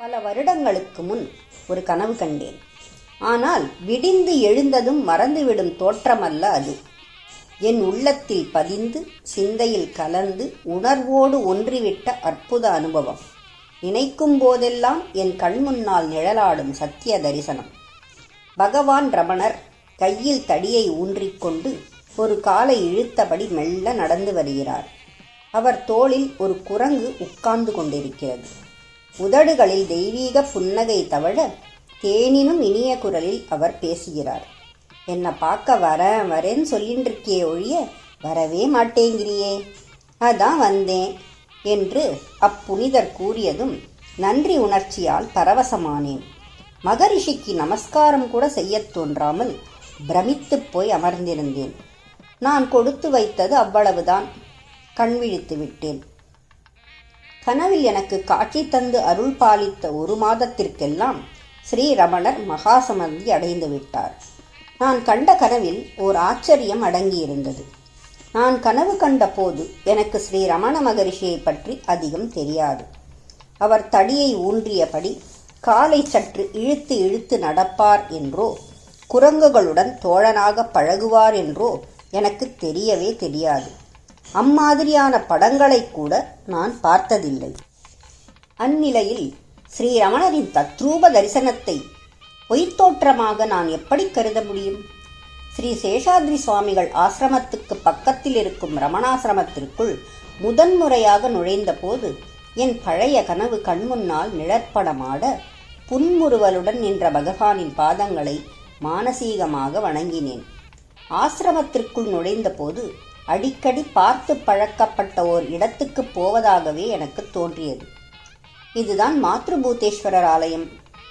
பல வருடங்களுக்கு முன் ஒரு கனவு கண்டேன். ஆனால் விடிந்து எழுந்ததும் மறந்துவிடும் தோற்றமல்ல அது. என் உள்ளத்தில் பதிந்து சிந்தையில் கலந்து உணர்வோடு ஒன்றிவிட்ட அற்புத அனுபவம். நினைக்கும் போதெல்லாம் என் கண்முன்னால் நிழலாடும் சத்திய தரிசனம். பகவான் ரமணர் கையில் தடியை ஊன்றிக்கொண்டு ஒரு காலை இழுத்தபடி மெல்ல நடந்து வருகிறார். அவர் தோளில் ஒரு குரங்கு உட்கார்ந்து கொண்டிருக்கிறது. உதடுகளில் தெய்வீக புன்னகை தவழ தேனினும் இனிய குரலில் அவர் பேசுகிறார். என்னை பார்க்க வரேன் வரேன்னு சொல்லின்றிருக்கே இருக்கியே ஒழிய வரவே மாட்டேங்கிறியே. அதான் வந்தேன் என்று அப்புனிதர் கூறியதும் நன்றி உணர்ச்சியால் பரவசமானேன். மகரிஷிக்கு நமஸ்காரம் கூட செய்யத் தோன்றாமல் பிரமித்துப் போய் அமர்ந்திருந்தேன். நான் கொடுத்து வைத்தது அவ்வளவுதான். கண்விழித்து விட்டேன். கனவில் எனக்கு காட்சி தந்து அருள் பாலித்த ஒரு மாதத்திற்கெல்லாம் ஸ்ரீரமணர் மகாசமந்தி அடைந்து விட்டார். நான் கண்ட கனவில் ஓர் ஆச்சரியம் அடங்கியிருந்தது. நான் கனவு கண்ட போது எனக்கு ஸ்ரீ ரமண மகரிஷியை பற்றி அதிகம் தெரியாது. அவர் தடியை ஊன்றியபடி காலை சற்று இழுத்து இழுத்து நடப்பார் என்றோ குரங்குகளுடன் தோழனாக பழகுவார் என்றோ எனக்கு தெரியவே தெரியாது. அம்மாதிரியான படங்களை கூட நான் பார்த்ததில்லை. அந்நிலையில் ஸ்ரீரமணரின் தத்ரூப தரிசனத்தை பொய்த்தோற்றமாக நான் எப்படி கருத முடியும்? ஸ்ரீ சேஷாத்ரி சுவாமிகள் ஆசிரமத்துக்கு பக்கத்தில் இருக்கும் ரமணாசிரமத்திற்குள் முதன்முறையாக நுழைந்தபோது என் பழைய கனவு கண்முன்னால் நிழற்படமாட புன்முறுவலுடன் நின்ற பகவானின் பாதங்களை மானசீகமாக வணங்கினேன். ஆசிரமத்திற்குள் நுழைந்தபோது அடிக்கடி பார்த்து பழக்கப்பட்ட ஓர் இடத்துக்கு போவதாகவே எனக்கு தோன்றியது. இதுதான் மாத்ருபூதேஸ்வரர் ஆலயம்.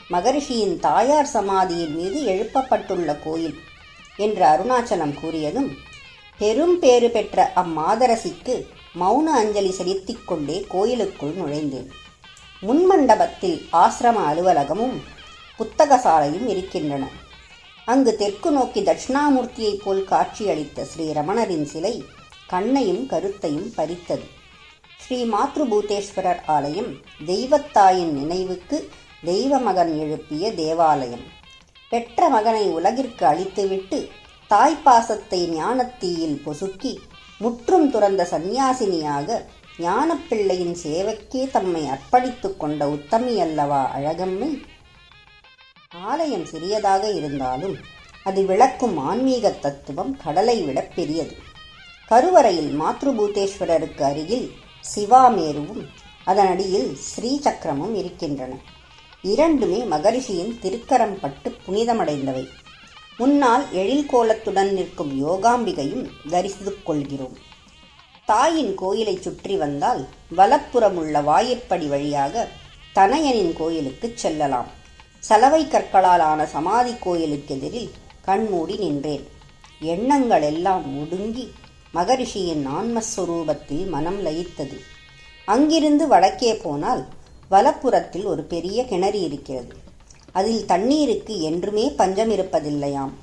மகரிஷியின் தாயார் சமாதியின் மீது எழுப்பப்பட்டுள்ள கோயில் என்று அருணாச்சலம் கூறியதும் பெரும் பேறு பெற்ற அம்மாதரசிக்கு மௌன அஞ்சலி செலுத்திக் கொண்டே கோயிலுக்குள் நுழைந்தேன். முன்மண்டபத்தில் ஆசிரம அலுவலகமும் புத்தகசாலையும் இருக்கின்றன. அங்கு தெற்கு நோக்கி தட்சிணாமூர்த்தியைப் போல் காட்சியளித்த ஸ்ரீரமணரின் சிலை கண்ணையும் கருத்தையும் பறித்தது. ஸ்ரீ மாத்ருபூதேஸ்வரர் ஆலயம் தெய்வத்தாயின் நினைவுக்கு தெய்வ மகன் எழுப்பிய தேவாலயம். பெற்ற மகனை உலகிற்கு அளித்துவிட்டு தாய்ப்பாசத்தை ஞானத்தீயில் பொசுக்கி முற்றும் துறந்த சந்நியாசினியாக ஞானப்பிள்ளையின் சேவைக்கே தம்மை அர்ப்பணித்து கொண்ட உத்தமி அல்லவா அழகம்மை? ஆலயம் சிறியதாக இருந்தாலும் அது விளக்கும் ஆன்மீக தத்துவம் கடலை விட பெரியது. கருவறையில் மாத்ருபூதேஸ்வரருக்கு அருகில் சிவாமேருவும் அதனடியில் ஸ்ரீ சக்கரமும் இருக்கின்றன. இரண்டுமே மகரிஷியின் திருக்கரம் பட்டு புனிதமடைந்தவை. முன்னால் எழில் கோலத்துடன் நிற்கும் யோகாம்பிகையும் தரிசித்துக் கொள்கிறோம். தாயின் கோயிலை சுற்றி வந்தால் வலப்புறமுள்ள வாயிற்படி வழியாக தனயனின் கோயிலுக்குச் செல்லலாம். சலவை கற்களால் ஆன சமாதி கோயிலுக்கெதிரில் கண்மூடி நின்றேன். எண்ணங்கள் எல்லாம் ஒடுங்கி மகரிஷியின் ஆன்மஸ்வரூபத்தில் மனம் லயித்தது. அங்கிருந்து வடக்கே போனால் வலப்புறத்தில் ஒரு பெரிய கிணறு இருக்கிறது. அதில் தண்ணீருக்கு என்றுமே பஞ்சம் இருப்பதில்லையாம்.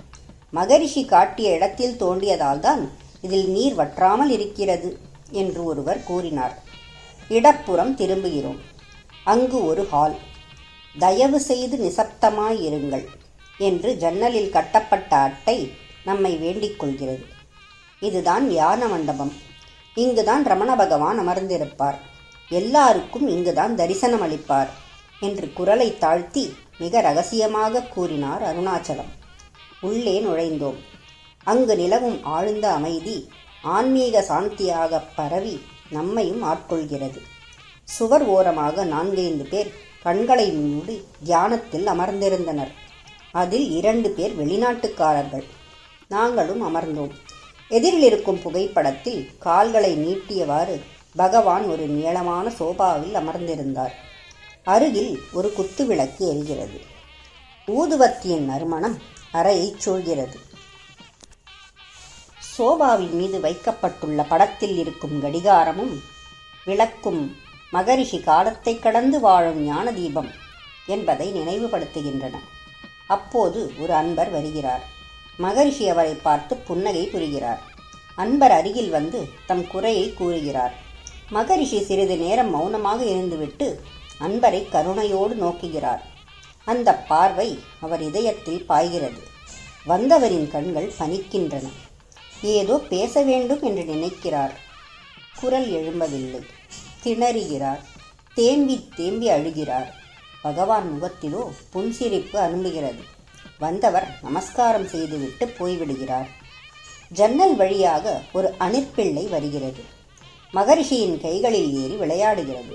மகரிஷி காட்டிய இடத்தில் தோண்டியதால்தான் இதில் நீர் வற்றாமல் இருக்கிறது என்று ஒருவர் கூறினார். இடப்புறம் திரும்புகிறோம். அங்கு ஒரு ஹால் தயவு செய்து நிசப்தமாய் இருங்கள் என்று ஜன்னலில் கட்டப்பட்ட அட்டை நம்மை வேண்டிக் கொள்கிறது. இதுதான் யான மண்டபம். இங்குதான் ரமண பகவான் அமர்ந்திருப்பார். எல்லாருக்கும் இங்குதான் தரிசனம் அளிப்பார் என்று குரலை தாழ்த்தி மிக ரகசியமாக கூறினார் அருணாச்சலம். உள்ளே நுழைந்தோம். அங்கு நிலவும் ஆழ்ந்த அமைதி ஆன்மீக சாந்தியாக பரவி நம்மையும் ஆட்கொள்கிறது. சுவர் ஓரமாக நான்கைந்து பேர் கண்களை மூடி தியானத்தில் அமர்ந்திருந்தனர். அதில் இரண்டு பேர் வெளிநாட்டுக்காரர்கள். நாங்களும் அமர்ந்தோம். எதிரில் இருக்கும் புகைப்படத்தில் கால்களை நீட்டியவாறு பகவான் ஒரு நீளமான சோபாவில் அமர்ந்திருந்தார். அருகில் ஒரு குத்து விளக்கு எரிகிறது. ஊதுவத்தியின் நறுமணம் அறையைச் சூழ்கிறது. சோபாவின் மீது வைக்கப்பட்டுள்ள படத்தில் இருக்கும் கடிகாரமும் விளக்கும் மகரிஷி காலத்தை கடந்து வாழும் ஞான தீபம் என்பதை நினைவுபடுத்துகின்றன. அப்போது ஒரு அன்பர் வருகிறார். மகரிஷி அவரை பார்த்து புன்னகை புரிகிறார். அன்பர் அருகில் வந்து தம் குறையை கூறுகிறார். மகரிஷி சிறிது நேரம் மௌனமாக இருந்துவிட்டு அன்பரை கருணையோடு நோக்குகிறார். அந்த பார்வை அவர் இதயத்தில் பாய்கிறது. வந்தவரின் கண்கள் பனிக்கின்றன. ஏதோ பேச வேண்டும் என்று நினைக்கிறார். குரல் எழும்பவில்லை. திணறுகிறார். தேம்பி தேம்பி அழுகிறார். பகவான் முகத்திலோ புன்சிரிப்பு அரும்புகிறது வந்தவர் நமஸ்காரம் செய்துவிட்டு போய்விடுகிறார். ஜன்னல் வழியாக ஒரு அணிற்பிள்ளை வருகிறது. மகரிஷியின் கைகளில் ஏறி விளையாடுகிறது.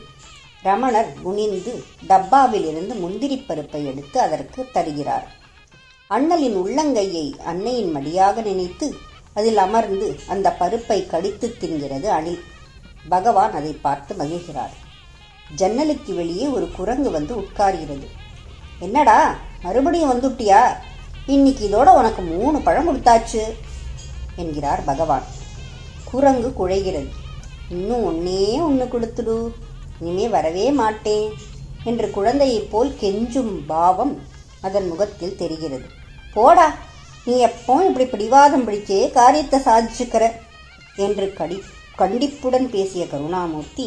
ரமணர் குனிந்து டப்பாவிலிருந்து முந்திரிப் பருப்பை எடுத்து அதற்கு தருகிறார். அண்ணலின் உள்ளங்கையை அன்னையின் மடியாக நினைத்து அதில் அமர்ந்து அந்த பருப்பை கடித்து தின்கிறது அணில். பகவான் அதை பார்த்து மகிழ்கிறார். ஜன்னலுக்கு வெளியே ஒரு குரங்கு வந்து உட்கார்கிறது. என்னடா மறுபடியும் வந்துட்டியா? இன்னைக்கு இதோட உனக்கு மூணு பழம் கொடுத்தாச்சு என்கிறார் பகவான். குரங்கு குழைகிறது. இன்னும் ஒன்னே ஒன்று கொடுத்துடு. இனிமே வரவே மாட்டேன் என்று குழந்தையைப் போல் கெஞ்சும் பாவம் அதன் முகத்தில் தெரிகிறது. போடா நீ எப்பவும் இப்படி பிடிவாதம் பிடிச்சே காரியத்தை சாதிச்சுக்கிற என்று கடி கண்டிப்புடன் பேசிய கருணாமூர்த்தி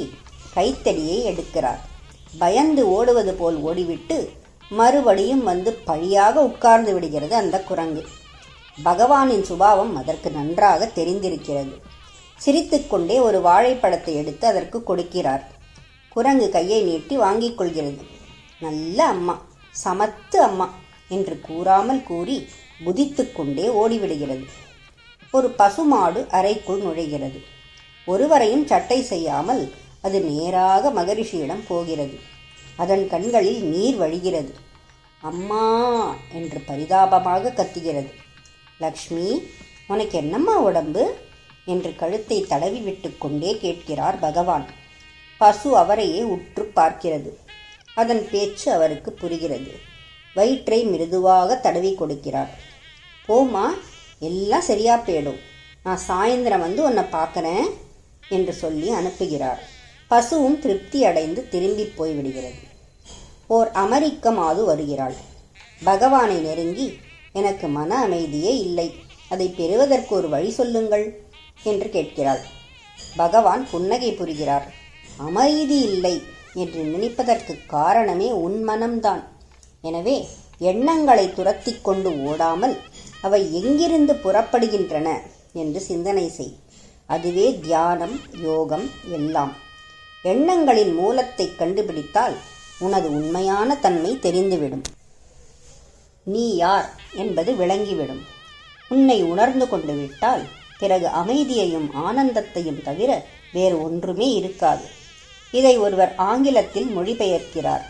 கைத்தடியை எடுக்கிறார். பயந்து ஓடுவது போல் ஓடிவிட்டு மறுபடியும் வந்து பழியாக உட்கார்ந்து விடுகிறது அந்த குரங்கு. பகவானின் சுபாவம் அதற்கு நன்றாக தெரிந்திருக்கிறது. சிரித்துக்கொண்டே ஒரு வாழைப்பழத்தை எடுத்து அதற்கு கொடுக்கிறார். குரங்கு கையை நீட்டி வாங்கிக் கொள்கிறது. நல்ல அம்மா சமத்து அம்மா என்று கூறாமல் கூறி குதித்துக்கொண்டே ஓடிவிடுகிறது. ஒரு பசுமாடு அறைக்குள் நுழைகிறது. ஒருவரையும் சட்டை செய்யாமல் அது நேராக மகரிஷியிடம் போகிறது. அதன் கண்களில் நீர் வழிகிறது. அம்மா என்று பரிதாபமாக கத்துகிறது. லக்ஷ்மி உனக்கு என்னம்மா உடம்பு? என்று கழுத்தை தடவி விட்டு கொண்டே கேட்கிறார் பகவான். பசு அவரையே உற்று பார்க்கிறது. அதன் பேச்சு அவருக்கு புரிகிறது. வயிற்றை மிருதுவாக தடவி கொடுக்கிறார். போமா எல்லாம் சரியா போயிடும். நான் சாயந்தரம் வந்து உன்னை பார்க்குறேன். என்று சொல்லி அனுப்புகிறார். பசுவும் திருப்தி அடைந்து திரும்பி போய்விடுகிறது. ஓர் அமெரிக்க மாது வருகிறாள். பகவானை நெருங்கி எனக்கு மன அமைதியே இல்லை. அதை பெறுவதற்கு ஒரு வழி சொல்லுங்கள் என்று கேட்கிறாள். பகவான் புன்னகை புரிகிறார். அமைதி இல்லை என்று நினைப்பதற்கு காரணமே உன் மனம்தான். எனவே எண்ணங்களை துரத்தி கொண்டு ஓடாமல் அவை எங்கிருந்து புறப்படுகின்றன என்று சிந்தனை செய். அதுவே தியானம் யோகம் எல்லாம். எண்ணங்களின் மூலத்தை கண்டுபிடித்தால் உனது உண்மையான தன்மை தெரிந்துவிடும். நீ யார் என்பது விளங்கிவிடும். உன்னை உணர்ந்து கொண்டு விட்டால் பிறகு அமைதியையும் ஆனந்தத்தையும் தவிர வேறு ஒன்றுமே இருக்காது. இதை ஒருவர் ஆங்கிலத்தில் மொழிபெயர்க்கிறார்.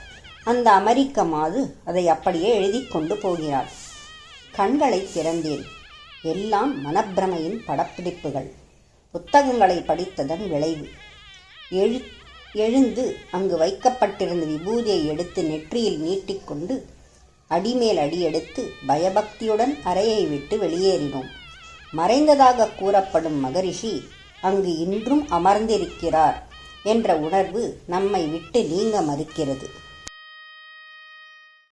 அந்த அமெரிக்க மாது அதை அப்படியே எழுதி கொண்டு போகிறார். கண்களை திறந்தேன். எல்லாம் மனப்பிரமையின் படப்பிடிப்புகள். புத்தகங்களை படித்ததன் விளைவு. எழு எழுந்து அங்கு வைக்கப்பட்டிருந்த விபூதியை எடுத்து நெற்றியில் நீட்டிக்கொண்டு அடிமேல் அடி எடுத்து பயபக்தியுடன் அறையை விட்டு வெளியேறினோம். மறைந்ததாக கூறப்படும் மகரிஷி அங்கு இன்றும் அமர்ந்திருக்கிறார் என்ற உணர்வு நம்மை விட்டு நீங்க மறுக்கிறது.